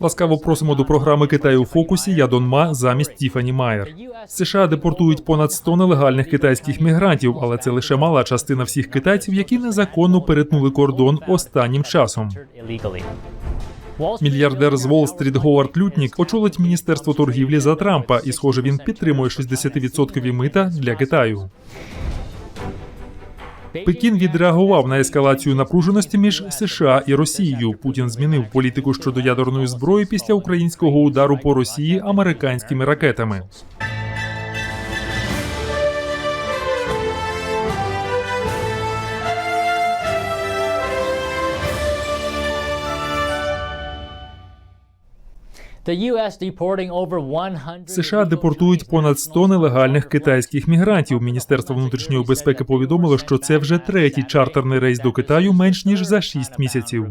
Ласкаво просимо до програми Китаю у фокусі. Я Дон Ма замість Тіфані Майер. США депортують понад 100 нелегальних китайських мігрантів, але це лише мала частина всіх китайців, які незаконно перетнули кордон останнім часом. Мільярдер з Уолл-стріт Говард Лютнік очолить міністерство торгівлі за Трампа, і схоже, він підтримує 60% мита для Китаю. Пекін відреагував на ескалацію напруженості між США і Росією. Путін змінив політику щодо ядерної зброї після українського удару по Росії американськими ракетами. США депортують понад 100 нелегальних китайських мігрантів. Міністерство внутрішньої безпеки повідомило, що це вже третій чартерний рейс до Китаю менш ніж за 6 місяців.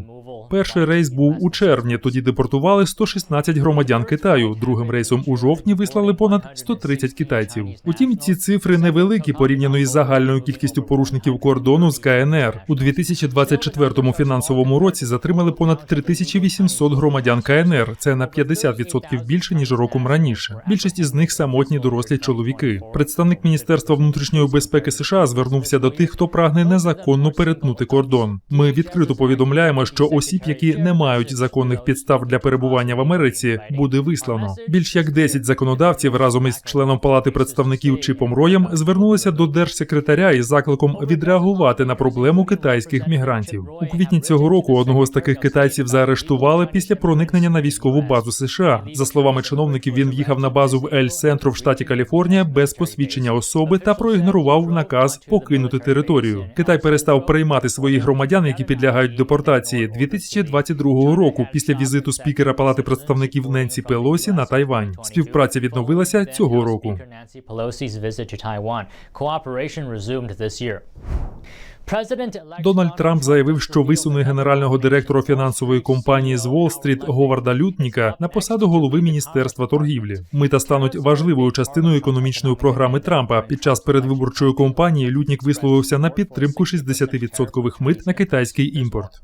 Перший рейс був у червні. Тоді депортували 116 громадян Китаю. Другим рейсом у жовтні вислали понад 130 китайців. Утім, ці цифри невеликі порівняно із загальною кількістю порушників кордону з КНР. У 2024 фінансовому році затримали понад 3800 громадян КНР. Це на 50% більше ніж роком раніше. Більшість із них самотні дорослі чоловіки. Представник Міністерства внутрішньої безпеки США звернувся до тих, хто прагне незаконно перетнути кордон. Ми відкрито повідомляємо, що осіб, які не мають законних підстав для перебування в Америці, буде вислано. Більш як 10 законодавців разом із членом палати представників Чипом Роєм звернулися до держсекретаря із закликом відреагувати на проблему китайських мігрантів. У квітні цього року одного з таких китайців заарештували після проникнення на військову базу США. За словами чиновників, він в'їхав на базу в Ель-Центру в штаті Каліфорнія без посвідчення особи та проігнорував наказ покинути територію. Китай перестав приймати своїх громадян, які підлягають депортації 2022 року після візиту спікера Палати представників Ненсі Пелосі на Тайвань. Співпраця відновилася цього року. Дональд Трамп заявив, що висуне генерального директора фінансової компанії з Уолл-стріт Говарда Лютніка на посаду голови міністерства торгівлі. Мита стануть важливою частиною економічної програми Трампа. Під час передвиборчої кампанії Лютнік висловився на підтримку 60% мит на китайський імпорт.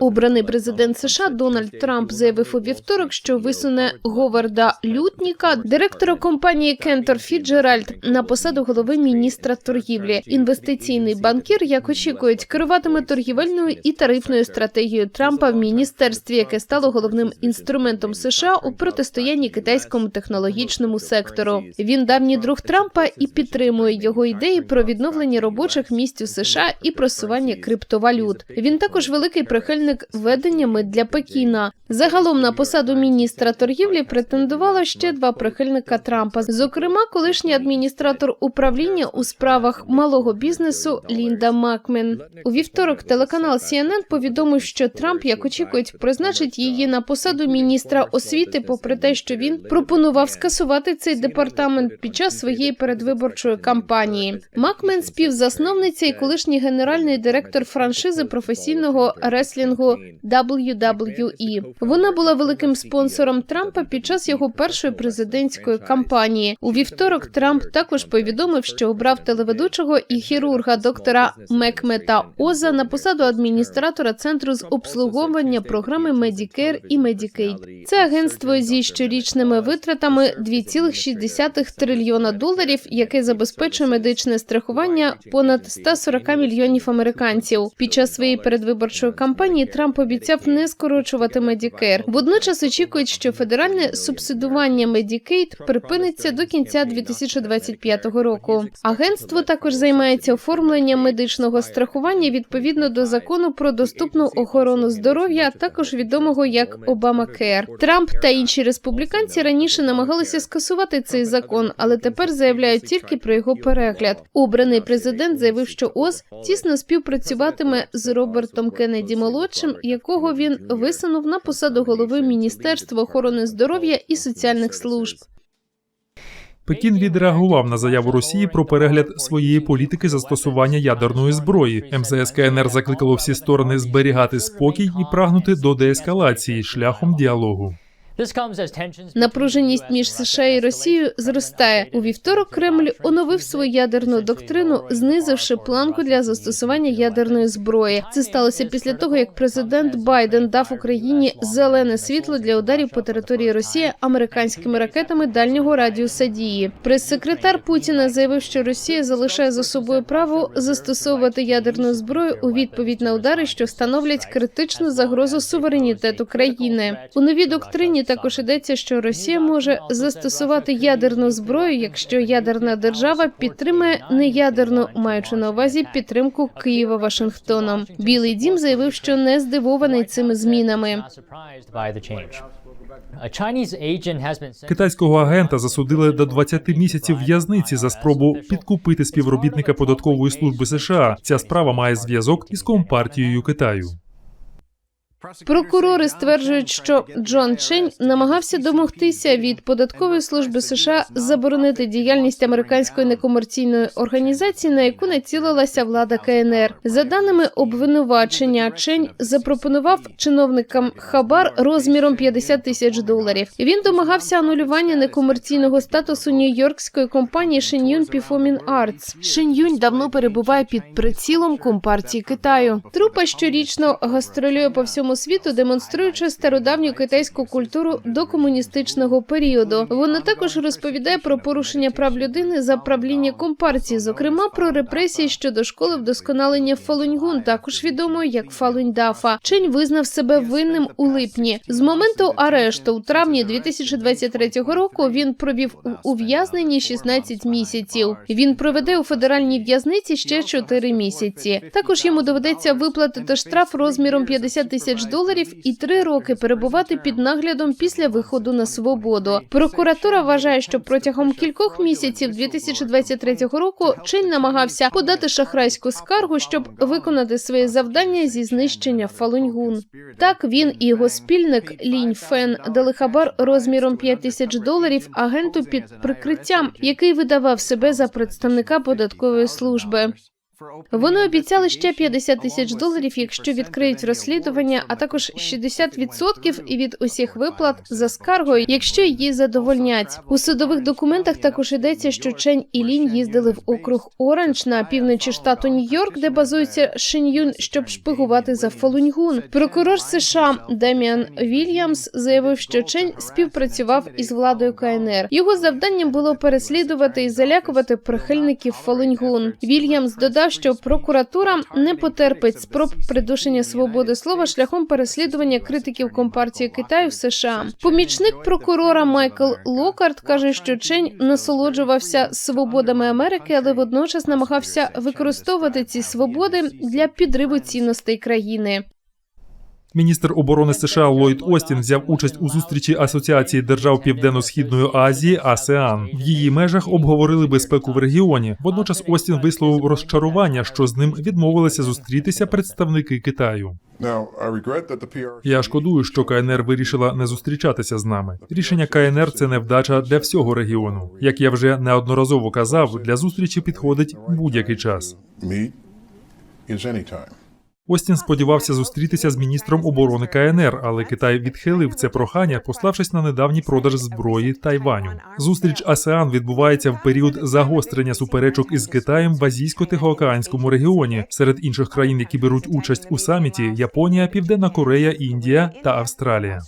Обраний президент США Дональд Трамп заявив у вівторок, що висуне Говарда Лютніка, директора компанії Кентор Фіджеральд, на посаду голови міністра торгівлі. Інвестиційний банкір, як очікують, керуватиме торгівельною і тарифною стратегією Трампа в міністерстві, яке стало головним інструментом США у протистоянні китайському технологічному сектору. Він давній друг Трампа і підтримує його ідеї про відновлення робочих місць у США і просування криптовалют. Він також великий прихильник введення мит для Пекіна. Загалом на посаду міністра торгівлі претендувало ще два прихильника Трампа. Зокрема, колишній адміністратор управління у справах малого бізнесу Лінда Макмен. У вівторок телеканал CNN повідомив, що Трамп, як очікують, призначить її на посаду міністра освіти, попри те, що він пропонував скасувати цей департамент під час своєї передвиборчої кампанії. Макмен співзасновниця і колишній генеральний директор франшизи професійного реслінгу WWE. Вона була великим спонсором Трампа під час його першої президентської кампанії. У вівторок Трамп також повідомив, що обрав телеведучого і хірурга доктора Мекмета Оза на посаду адміністратора центру з обслуговування програми Medicare і Medicaid. Це агентство зі щорічними витратами 2,6 трильйона доларів, яке забезпечує медичне страхування понад 140 мільйонів американців. Під час своєї передвиборчої кампанії Трамп обіцяв не скорочувати Medicare. Водночас очікують, що федеральне субсидування Medicaid припиниться до кінця 2025 року. Агентство також займається оформленням медичного страхування відповідно до закону про доступну охорону здоров'я, також відомого як Обамакер. Трамп та інші республіканці раніше намагалися скасувати цей закон, але тепер заявляють тільки про його перегляд. Обраний президент заявив, що ОЗ тісно співпрацюватиме з Робертом Кеннеді молодшим, якого він висунув на посаду голови Міністерства охорони здоров'я і соціальних служб. Пекін відреагував на заяву Росії про перегляд своєї політики застосування ядерної зброї. МЗС КНР закликало всі сторони зберігати спокій і прагнути до деескалації шляхом діалогу. Напруженість між США і Росією зростає. У вівторок Кремль оновив свою ядерну доктрину, знизивши планку для застосування ядерної зброї. Це сталося після того, як президент Байден дав Україні зелене світло для ударів по території Росії американськими ракетами дальнього радіуса дії. Прес-секретар Путіна заявив, що Росія залишає за собою право застосовувати ядерну зброю у відповідь на удари, що становлять критичну загрозу суверенітету країни. У новій доктрині також йдеться, що Росія може застосувати ядерну зброю, якщо ядерна держава підтримує неядерну, маючи на увазі підтримку Києва Вашингтоном. Білий дім заявив, що не здивований цими змінами. Китайського агента засудили до 20 місяців в'язниці за спробу підкупити співробітника податкової служби США. Ця справа має зв'язок із компартією Китаю. Прокурори стверджують, що Джон Чень намагався домогтися від податкової служби США заборонити діяльність американської некомерційної організації, на яку націлилася влада КНР. За даними обвинувачення, Чень запропонував чиновникам хабар розміром 50 тисяч доларів. Він домагався анулювання некомерційного статусу нью-йоркської компанії Shenyun Performing Arts. Shenyun давно перебуває під прицілом компартії Китаю. Трупа щорічно гастролює по всьому світу, демонструючи стародавню китайську культуру до комуністичного періоду. Вона також розповідає про порушення прав людини за правління компартії, зокрема про репресії щодо школи вдосконалення Фалуньгун, також відомої як Фалуньдафа. Чень визнав себе винним у липні. З моменту арешту у травні 2023 року він провів у ув'язненні 16 місяців. Він проведе у федеральній в'язниці ще 4 місяці. Також йому доведеться виплатити штраф розміром 50 тисяч доларів і 3 роки перебувати під наглядом після виходу на свободу. Прокуратура вважає, що протягом кількох місяців 2023 року Чень намагався подати шахрайську скаргу, щоб виконати своє завдання зі знищення Фалуньгун. Так він і його спільник Лінь Фен дали хабар розміром 5 тисяч доларів агенту під прикриттям, який видавав себе за представника податкової служби. Вони обіцяли ще 50 тисяч доларів, якщо відкриють розслідування, а також 60% і від усіх виплат за скаргою, якщо її задовольнять. У судових документах також йдеться, що Чень і Лінь їздили в округ Оранж на півночі штату Нью-Йорк, де базується Шиньюн, щоб шпигувати за Фалуньгун. Прокурор США Деміан Вільямс заявив, що Чень співпрацював із владою КНР. Його завданням було переслідувати і залякувати прихильників Фалуньгун. Вільямс додав, що прокуратура не потерпить спроб придушення свободи слова шляхом переслідування критиків компартії Китаю в США. Помічник прокурора Майкл Локарт каже, що Чень насолоджувався свободами Америки, але водночас намагався використовувати ці свободи для підриву цінностей країни. Міністр оборони США Ллойд Остін взяв участь у зустрічі Асоціації держав Південно-східної Азії АСЕАН. В її межах обговорили безпеку в регіоні. Водночас Остін висловив розчарування, що з ним відмовилися зустрітися представники Китаю. Я шкодую, що КНР вирішила не зустрічатися з нами. Рішення КНР це невдача для всього регіону. Як я вже неодноразово казав, для зустрічі підходить будь-який час. Остін сподівався зустрітися з міністром оборони КНР, але Китай відхилив це прохання, пославшись на недавній продаж зброї Тайваню. Зустріч АСЕАН відбувається в період загострення суперечок із Китаєм в азійсько-тихоокеанському регіоні. Серед інших країн, які беруть участь у саміті, Японія, Південна Корея, Індія та Австралія.